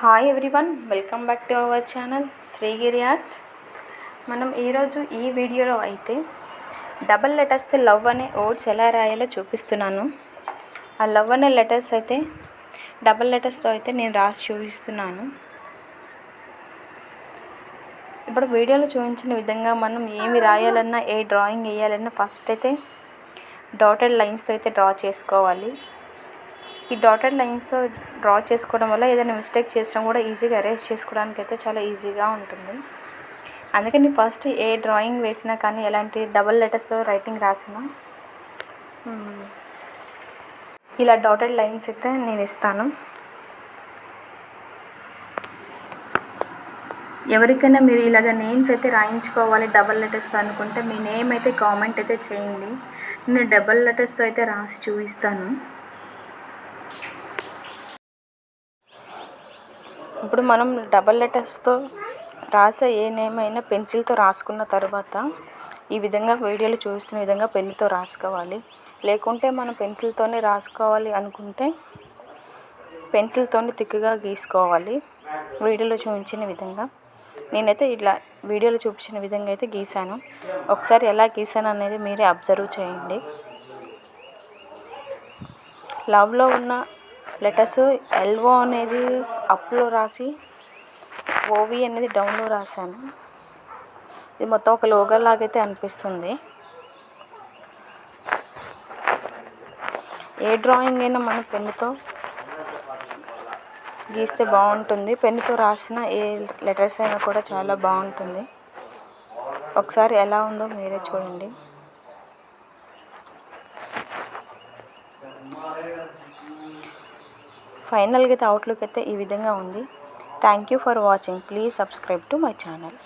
Hi everyone welcome back to our channel Shrigiri arts మనం ఈరోజు ఈ వీడియోలో అయితే డబల్ లెటర్స్తో లవ్ అనే ఓట్స్ ఎలా రాయాలో చూపిస్తున్నాను. ఆ లవ్ అనే లెటర్స్ అయితే డబల్ లెటర్స్తో అయితే నేను రాసి చూపిస్తున్నాను. ఇప్పుడు వీడియోలో చూపించిన విధంగా మనం ఏమి రాయాలన్నా ఏ డ్రాయింగ్ వేయాలన్నా ఫస్ట్ అయితే డాటెడ్ లైన్స్తో అయితే డ్రా చేసుకోవాలి. ఈ డాటెడ్ లైన్స్తో డ్రా చేసుకోవడం వల్ల ఏదైనా మిస్టేక్ చేసినా కూడా ఈజీగా అరేంజ్ చేసుకోవడానికి అయితే చాలా ఈజీగా ఉంటుంది. అందుకని ఫస్ట్ ఏ డ్రాయింగ్ వేసినా కానీ ఎలాంటి డబల్ లెటర్స్తో రైటింగ్ రాసినా ఇలా డాటెడ్ లైన్స్ అయితే నేను ఇస్తాను. ఎవరికైనా మీరు ఇలాగ నేమ్స్ అయితే రాయించుకోవాలి డబల్ లెటర్స్తో అనుకుంటే మీ నేమ్ అయితే కామెంట్ అయితే చేయండి. నేను డబల్ లెటర్స్తో అయితే రాసి చూపిస్తాను. ఇప్పుడు మనం డబల్ లెటర్స్తో రాసే ఏ నేమ్ అయినా పెన్సిల్తో రాసుకున్న తర్వాత ఈ విధంగా వీడియోలో చూస్తున్న విధంగా పెన్నుతో రాసుకోవాలి. లేకుంటే మనం పెన్సిల్తోనే రాసుకోవాలి అనుకుంటే పెన్సిల్తోనే తిక్కుగా గీసుకోవాలి. వీడియోలో చూపించిన విధంగా. నేనైతే ఇట్లా వీడియోలో చూపించిన విధంగా అయితే గీశాను ఒకసారి ఎలా గీశాను అనేది మీరే అబ్జర్వ్ చేయండి. లవ్లో ఉన్న లెటర్స్ ఎల్ఓ అనేది అప్లో రాసి ఓవి అనేది డౌన్లో రాశాను. ఇది మొత్తం ఒక లోగో లాగైతే అనిపిస్తుంది. ఏ డ్రాయింగ్ అయినా మనం పెన్నుతో గీస్తే బాగుంటుంది. పెన్నుతో రాసిన ఏ లెటర్స్ అయినా కూడా చాలా బాగుంటుంది. ఒకసారి ఎలా ఉందో మీరే చూడండి. ఫైనల్గా అయితే అవుట్లుక్ అయితే ఈ విధంగా ఉంది. Thank you for watching please subscribe to my channel